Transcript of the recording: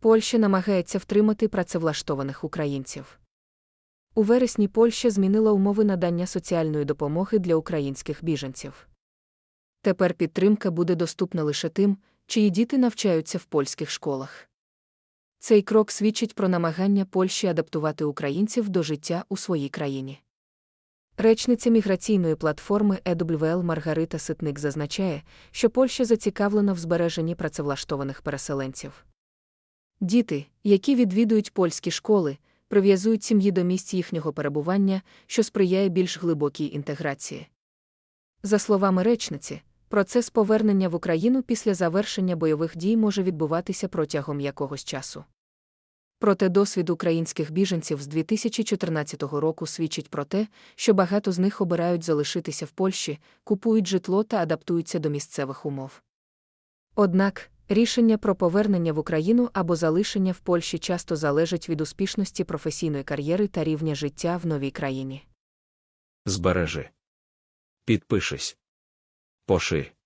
Польща намагається втримати працевлаштованих українців. У вересні Польща змінила умови надання соціальної допомоги для українських біженців. Тепер підтримка буде доступна лише тим, чиї діти навчаються в польських школах. Цей крок свідчить про намагання Польщі адаптувати українців до життя у своїй країні. Речниця міграційної платформи EWL Маргарита Ситник зазначає, що Польща зацікавлена в збереженні працевлаштованих переселенців. Діти, які відвідують польські школи, прив'язують сім'ї до місць їхнього перебування, що сприяє більш глибокій інтеграції. За словами речниці, процес повернення в Україну після завершення бойових дій може відбуватися протягом якогось часу. Проте досвід українських біженців з 2014 року свідчить про те, що багато з них обирають залишитися в Польщі, купують житло та адаптуються до місцевих умов. Однак, рішення про повернення в Україну або залишення в Польщі часто залежить від успішності професійної кар'єри та рівня життя в новій країні. Збережи. Підпишись. Поширь.